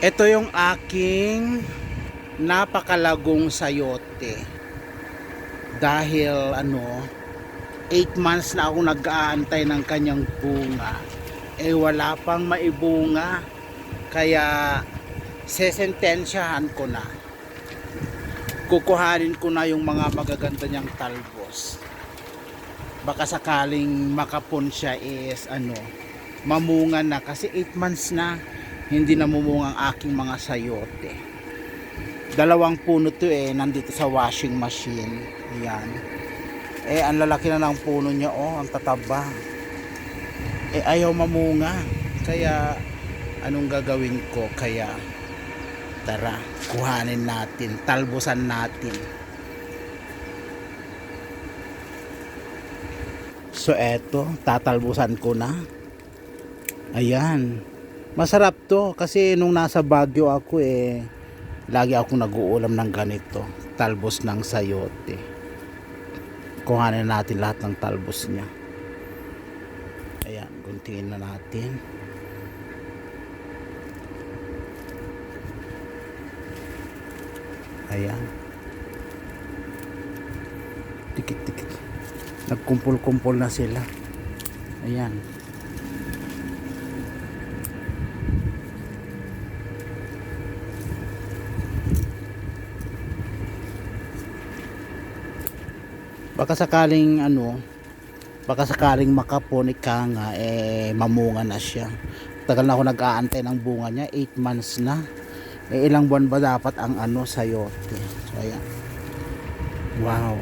Ito yung aking napakalagong sayote. Dahil ano, 8 months na ako nag-aantay ng kanyang bunga. Eh wala pang maibunga. Kaya sesentensyahan ko na. Kukuhanin ko na yung mga magaganda niyang talbos. Baka sakaling makapon siya is ano, mamunga na kasi 8 months na hindi namumunga ang aking mga sayote. Dalawang puno to eh, nandito sa washing machine. Ayan. Eh, ang lalaki na ng puno niya, oh, ang tataba. Eh, ayaw mamunga. Kaya, anong gagawin ko? Kaya, tara, kuhanin natin, talbusan natin. So, eto, tatalbusan ko na. Ayan. Masarap to kasi nung nasa Baguio ako eh lagi ako nag-uulam ng ganito, talbos ng sayote. Kuhanin natin lahat ng talbos niya. Ayan, guntingin na natin. Ayan. Tikit-tikit. Nagkumpul-kumpul na sila. Ayan. Baka sakaling ano baka sakaling makapon ika nga eh mamunga na siya. Tagal na ako nag-aantay ng bunga niya 8 months na. Eh ilang buwan ba dapat ang ano sayote? So ayan. Wow.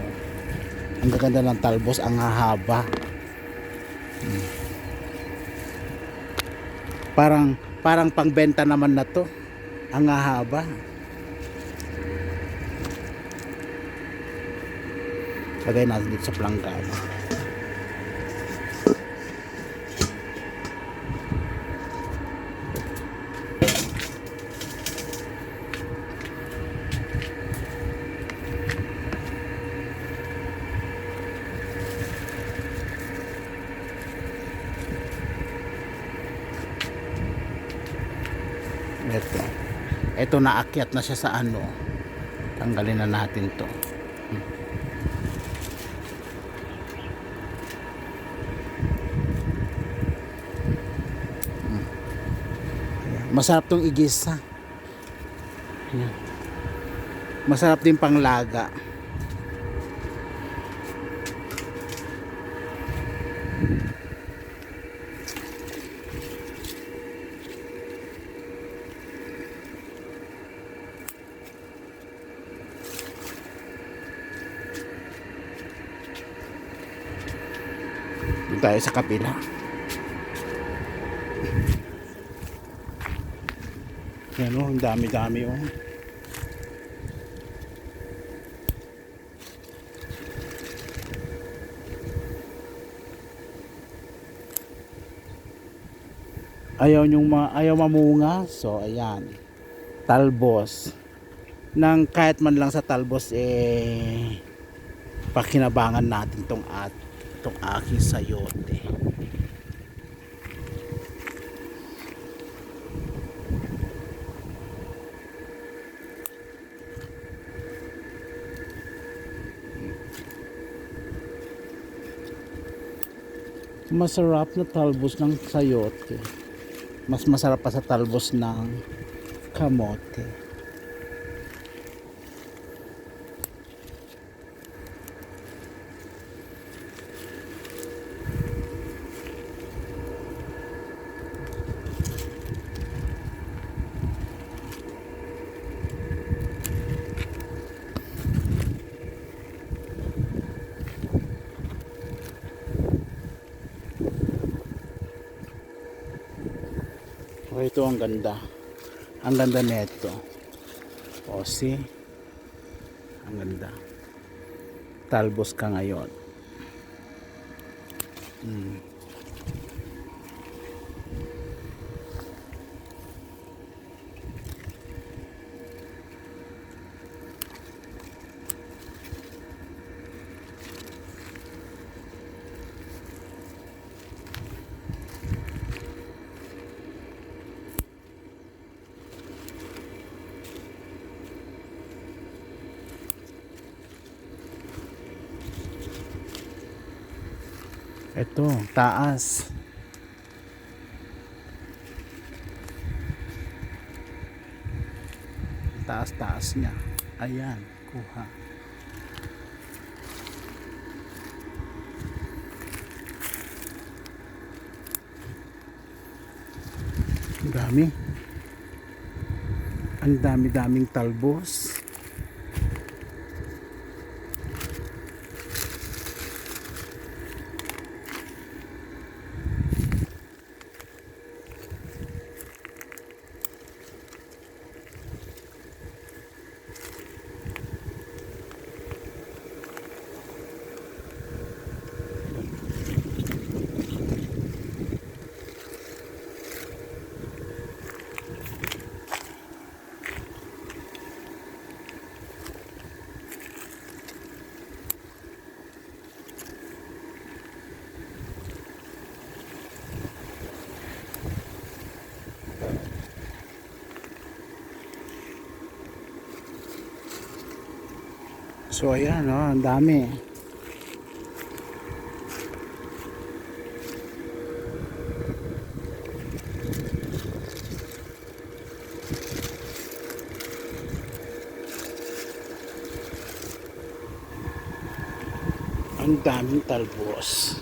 Ang gaganda ng talbos ang hahaba. Hmm. parang parang pangbenta naman na to. Ang hahaba lagay natin dito sa planggana ito ito naakyat na siya sa ano. Tanggalin na natin to Masarap tong igisa. Ayan. Masarap din panglaga. Doon tayo sa kapila. Yan o, ang dami-dami o. Ayaw nyong ma ayaw mamunga. So, ayan. Talbos. Nang kahit man lang sa talbos, eh, pakinabangan natin tong at tong aking sayote. Masarap na talbos ng sayote. Mas masarap pa sa talbos ng kamote. Ito ang ganda. Ang ganda nito. O, see? Ang ganda. Talbos ka ngayon. Mm. Ito, taas. Taas-taas niya. Ayan, kuha. Ang dami. Ang dami-daming talbos. So ayan, oh, ang dami. Ang daming talbos.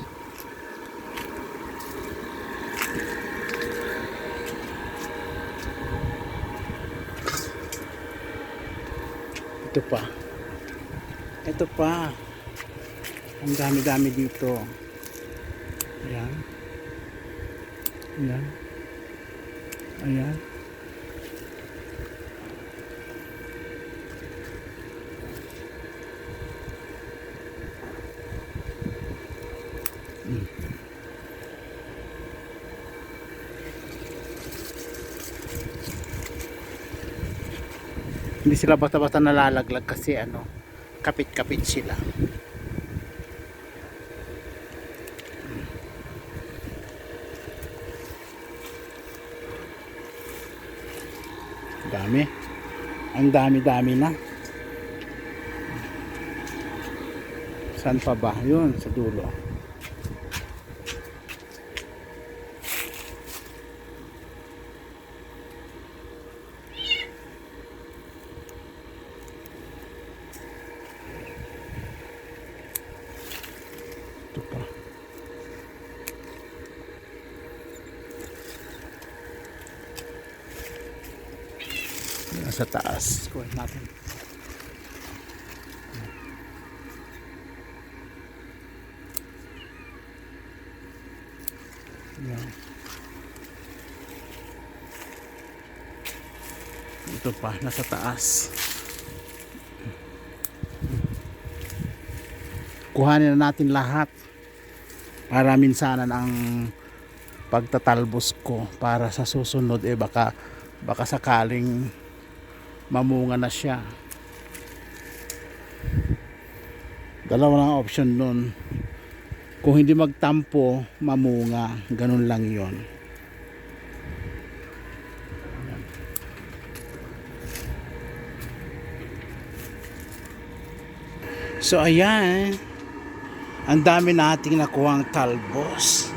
Ito pa. Ito pa. Ang dami-dami dito. Ayan. Ayan. Ayan. Mm. Hindi sila basta-basta nalalaglag kasi ano, kapit-kapit sila. Dami. Ang dami-dami na. Saan pa ba? Yun, sa dulo. Ito pa. Taas. Kuha natin. Yan. Ito pa, nasa taas. Kuhanin na natin lahat para minsanan ang pagtatalbos ko para sa susunod eh baka baka sakaling mamunga na siya. Dalawa lang ang option nun. Kung hindi magtampo mamunga. Ganun lang yon so ayan. Ang dami nating nakuhang talbos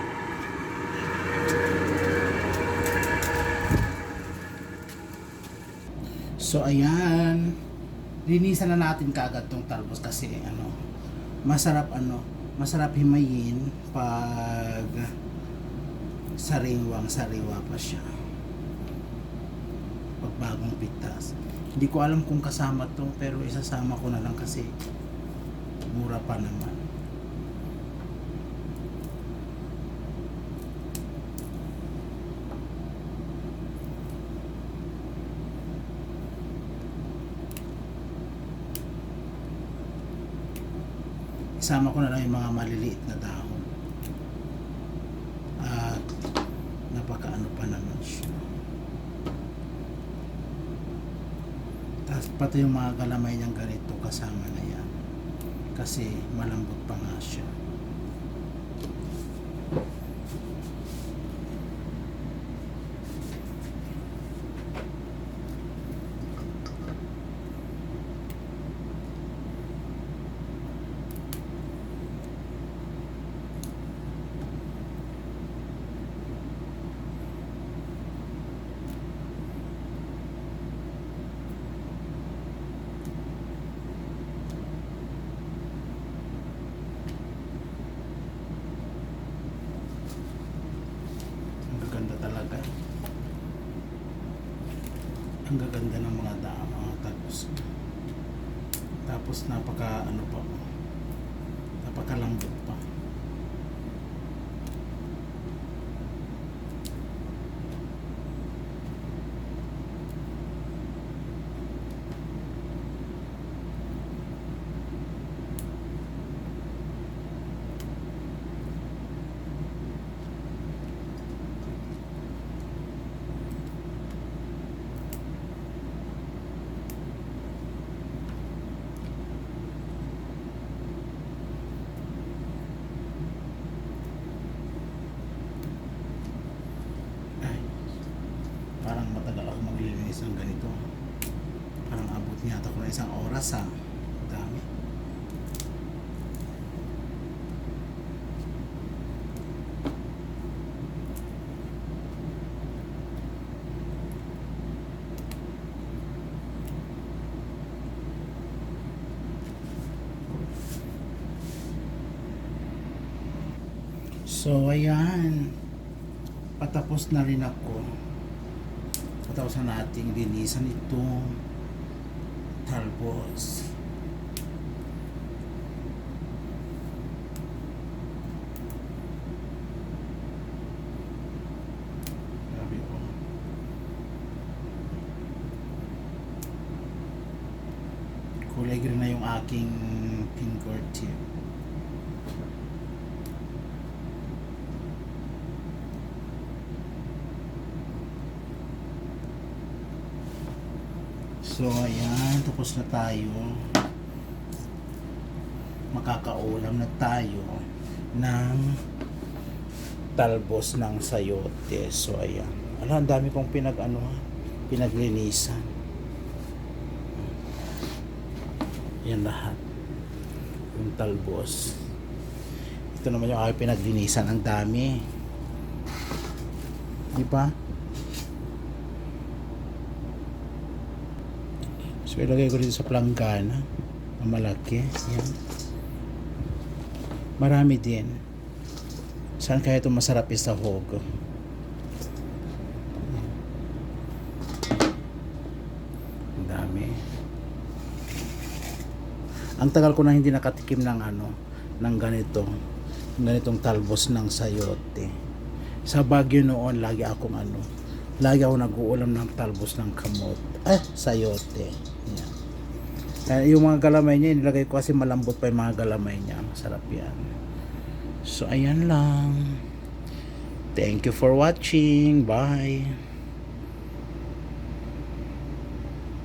So ayan, linisan na natin kaagad tong talbos kasi ano, masarap ano, masarap himayin pag sariwang sariwa pa siya. Pag bagong pitas. Hindi ko alam kung kasama to pero isasama ko na lang kasi mura pa naman. Isama ko na lang yung mga maliliit na dahon. At napakaano pa naman siya. Tapos pati yung mga galamay niyang ganito kasama na yan. Kasi malambot pa nga siya. Ang gaganda ng mga daan, mga talbos. Tapos napaka ano pa, napakalambot pa. Ay, parang matagal ako maglilinis ng ganito. Parang abot niya ako ha. Dami. So, ayan patapos na rin ako patapos na nating linisan ito grabe oh. Kulay green na yung aking fingertip So ayan, tapos na tayo. Makakaulam na tayo ng talbos ng sayote. So ayan. Ala, ang dami kong pinag ano, pinaglinisan. Yan lahat. Yung talbos. Ito naman yung aking pinaglinisan. Ang dami. Di ba? So ilagay ko dito sa planggana na malaki. Yan. Marami din. Saan kaya ito masarap isahog? Ang dami. Ang tagal ko na hindi nakatikim ng ano, ng ganito. Ng ganitong talbos ng sayote. Sa Baguio noon, lagi akong ano, lagi ako nag-uulam ng talbos ng kamot. Eh, sayote. Kaya yung mga galamay niya, nilagay ko kasi malambot pa yung mga galamay niya. Masarap yan. So, ayan lang. Thank you for watching. Bye.